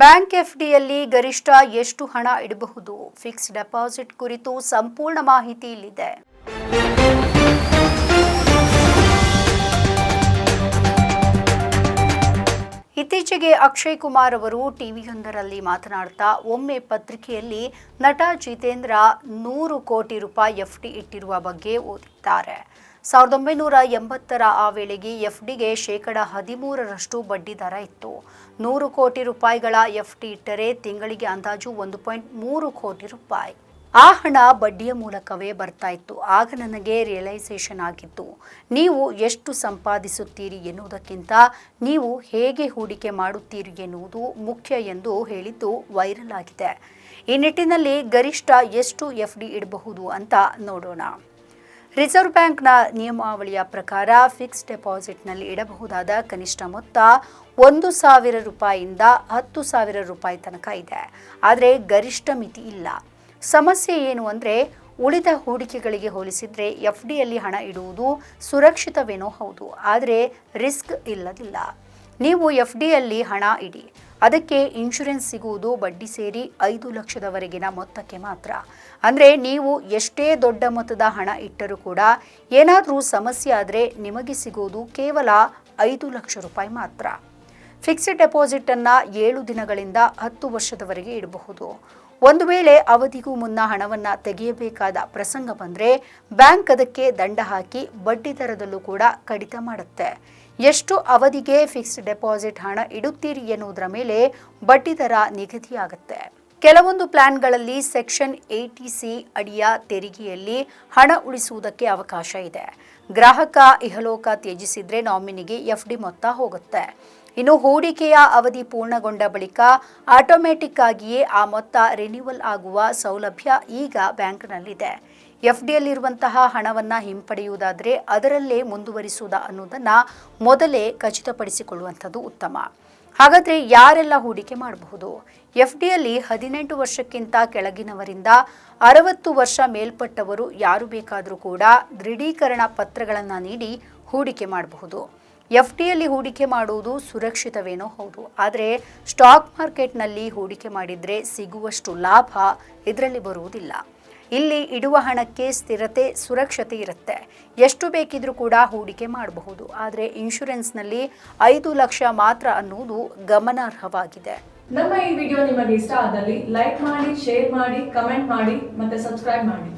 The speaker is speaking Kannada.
ಬ್ಯಾಂಕ್ ಎಫ್ಡಿಯಲ್ಲಿ ಗರಿಷ್ಠ ಎಷ್ಟು ಹಣ ಇಡಬಹುದು? ಫಿಕ್ಸ್ ಡೆಪಾಸಿಟ್ ಕುರಿತು ಸಂಪೂರ್ಣ ಮಾಹಿತಿ ಇಲ್ಲಿದೆ. ಇತ್ತೀಚೆಗೆ ಅಕ್ಷಯ್ ಕುಮಾರ್ ಅವರು ಟಿವಿಯೊಂದರಲ್ಲಿ ಮಾತನಾಡ್ತಾ ಒಮ್ಮೆ ಪತ್ರಿಕೆಯಲ್ಲಿ ನಟ ಜಿತೇಂದ್ರ ನೂರು ಕೋಟಿ ರೂಪಾಯಿ ಎಫ್ ಡಿ ಇಟ್ಟಿರುವ ಬಗ್ಗೆ ಓದಿದ್ದಾರೆ. ಸಾವಿರದ ಒಂಬೈನೂರ ಎಂಬತ್ತರ ಆ ವೇಳೆಗೆ ಎಫ್ ಡಿಗೆ ಶೇಕಡ ಹದಿಮೂರರಷ್ಟು ಬಡ್ಡಿ ದರ ಇತ್ತು. ನೂರು ಕೋಟಿ ರೂಪಾಯಿಗಳ ಎಫ್ ಡಿ ಇಟ್ಟರೆ ತಿಂಗಳಿಗೆ ಅಂದಾಜು ಒಂದು ಪಾಯಿಂಟ್ ಮೂರು ಕೋಟಿ ರೂಪಾಯಿ. ಆ ಹಣ ಬಡ್ಡಿಯ ಮೂಲಕವೇ ಬರ್ತಾ ಇತ್ತು. ಆಗ ನನಗೆ ರಿಯಲೈಸೇಷನ್ ಆಗಿತ್ತು. ನೀವು ಎಷ್ಟು ಸಂಪಾದಿಸುತ್ತೀರಿ ಎನ್ನುವುದಕ್ಕಿಂತ ನೀವು ಹೇಗೆ ಹೂಡಿಕೆ ಮಾಡುತ್ತೀರಿ ಎನ್ನುವುದು ಮುಖ್ಯ ಎಂದು ಹೇಳಿದ್ದು ವೈರಲ್ ಆಗಿದೆ. ಈ ನಿಟ್ಟಿನಲ್ಲಿ ಗರಿಷ್ಠ ಎಷ್ಟು ಎಫ್ ಡಿ ಇಡಬಹುದು ಅಂತ ನೋಡೋಣ. ರಿಸರ್ವ್ ಬ್ಯಾಂಕ್ನ ನಿಯಮಾವಳಿಯ ಪ್ರಕಾರ ಫಿಕ್ಸ್ ಡೆಪಾಸಿಟ್ನಲ್ಲಿ ಇಡಬಹುದಾದ ಕನಿಷ್ಠ ಮೊತ್ತ ಒಂದು ಸಾವಿರ ರೂಪಾಯಿಯಿಂದ ಹತ್ತು ಸಾವಿರ ರೂಪಾಯಿ ತನಕ ಇದೆ. ಆದರೆ ಗರಿಷ್ಠ ಮಿತಿ ಇಲ್ಲ. ಸಮಸ್ಯೆ ಏನು ಅಂದರೆ ಉಳಿದ ಹೂಡಿಕೆಗಳಿಗೆ ಹೋಲಿಸಿದರೆ ಎಫ್ ಡಿಯಲ್ಲಿ ಹಣ ಇಡುವುದು ಸುರಕ್ಷಿತವೇನೋ ಹೌದು, ಆದರೆ ರಿಸ್ಕ್ ಇಲ್ಲದಿಲ್ಲ. ನೀವು ಎಫ್ ಡಿಯಲ್ಲಿ ಹಣ ಇಡಿ, ಅದಕ್ಕೆ ಇನ್ಶೂರೆನ್ಸ್ ಸಿಗುವುದು ಬಡ್ಡಿ ಸೇರಿ ಐದು ಲಕ್ಷದವರೆಗಿನ ಮೊತ್ತಕ್ಕೆ ಮಾತ್ರ. ಅಂದರೆ ನೀವು ಎಷ್ಟೇ ದೊಡ್ಡ ಮೊತ್ತದ ಹಣ ಇಟ್ಟರೂ ಕೂಡ ಏನಾದರೂ ಸಮಸ್ಯೆ ಆದರೆ ನಿಮಗೆ ಸಿಗುವುದು ಕೇವಲ ಐದು ಲಕ್ಷ ರೂಪಾಯಿ ಮಾತ್ರ. ಫಿಕ್ಸ್ಡ್ ಡೆಪಾಸಿಟನ್ನು ಏಳು ದಿನಗಳಿಂದ ಹತ್ತು ವರ್ಷದವರೆಗೆ ಇಡಬಹುದು. ಒಂದು ವೇಳೆ ಅವಧಿಗೂ ಮುನ್ನ ಹಣವನ್ನು ತೆಗೆಯಬೇಕಾದ ಪ್ರಸಂಗ ಬಂದರೆ ಬ್ಯಾಂಕ್ ಅದಕ್ಕೆ ದಂಡ ಹಾಕಿ ಬಡ್ಡಿ ದರದಲ್ಲೂ ಕೂಡ ಕಡಿತ ಮಾಡುತ್ತೆ. ಎಷ್ಟು ಅವಧಿಗೆ ಫಿಕ್ಸ್ಡ್ ಡೆಪಾಸಿಟ್ ಹಣ ಇಡುತ್ತೀರಿ ಎನ್ನುವುದರ ಮೇಲೆ ಬಡ್ಡಿ ದರ ನಿಗದಿಯಾಗುತ್ತೆ. ಕೆಲವೊಂದು ಪ್ಲಾನ್ಗಳಲ್ಲಿ ಸೆಕ್ಷನ್ ಏಟಿ ಸಿ ಅಡಿಯ ತೆರಿಗೆಯಲ್ಲಿ ಹಣ ಉಳಿಸುವುದಕ್ಕೆ ಅವಕಾಶ ಇದೆ. ಗ್ರಾಹಕ ಇಹಲೋಕ ತ್ಯಜಿಸಿದ್ರೆ ನಾಮಿನಿಗೆ ಎಫ್ ಡಿ ಮೊತ್ತ ಹೋಗುತ್ತೆ. ಇನ್ನು ಹೂಡಿಕೆಯ ಅವಧಿ ಪೂರ್ಣಗೊಂಡ ಬಳಿಕ ಆಟೋಮ್ಯಾಟಿಕ್ ಆಗಿಯೇ ಆ ಮೊತ್ತ ರಿನ್ಯೂವಲ್ ಆಗುವ ಸೌಲಭ್ಯ ಈಗ ಬ್ಯಾಂಕ್ನಲ್ಲಿದೆ. ಎಫ್ ಡಿಯಲ್ಲಿರುವಂತಹ ಹಣವನ್ನು ಹಿಂಪಡೆಯುವುದಾದರೆ ಅದರಲ್ಲೇ ಮುಂದುವರಿಸುವುದ ಅನ್ನೋದನ್ನು ಮೊದಲೇ ಖಚಿತಪಡಿಸಿಕೊಳ್ಳುವಂಥದ್ದು ಉತ್ತಮ. ಹಾಗಾದರೆ ಯಾರೆಲ್ಲ ಹೂಡಿಕೆ ಮಾಡಬಹುದು? ಎಫ್ ಡಿಯಲ್ಲಿ ಹದಿನೆಂಟು ವರ್ಷಕ್ಕಿಂತ ಕೆಳಗಿನವರಿಂದ ಅರವತ್ತು ವರ್ಷ ಮೇಲ್ಪಟ್ಟವರು ಯಾರು ಬೇಕಾದರೂ ಕೂಡ ದೃಢೀಕರಣ ಪತ್ರಗಳನ್ನು ನೀಡಿ ಹೂಡಿಕೆ ಮಾಡಬಹುದು. ಎಫ್ ಡಿಯಲ್ಲಿ ಹೂಡಿಕೆ ಮಾಡುವುದು ಸುರಕ್ಷಿತವೇನೋ ಹೌದು. ಆದರೆ ಸ್ಟಾಕ್ ಮಾರ್ಕೆಟ್ನಲ್ಲಿ ಹೂಡಿಕೆ ಮಾಡಿದರೆ ಸಿಗುವಷ್ಟು ಲಾಭ ಇದರಲ್ಲಿ ಬರುವುದಿಲ್ಲ. ಇಲ್ಲಿ ಇಡುವ ಹಣಕ್ಕೆ ಸ್ಥಿರತೆ, ಸುರಕ್ಷತೆ ಇರುತ್ತೆ. ಎಷ್ಟು ಬೇಕಿದ್ರೂ ಕೂಡ ಹೂಡಿಕೆ ಮಾಡಬಹುದು. ಆದರೆ ಇನ್ಶೂರೆನ್ಸ್ನಲ್ಲಿ ಐದು ಲಕ್ಷ ಮಾತ್ರ ಅನ್ನುವುದು ಗಮನಾರ್ಹವಾಗಿದೆ. ನಮ್ಮ ಈ ವಿಡಿಯೋ ನಿಮಗೆ ಇಷ್ಟ ಆದಲ್ಲಿ ಲೈಕ್ ಮಾಡಿ, ಶೇರ್ ಮಾಡಿ, ಕಮೆಂಟ್ ಮಾಡಿ ಮತ್ತೆ ಸಬ್ಸ್ಕ್ರೈಬ್ ಮಾಡಿ.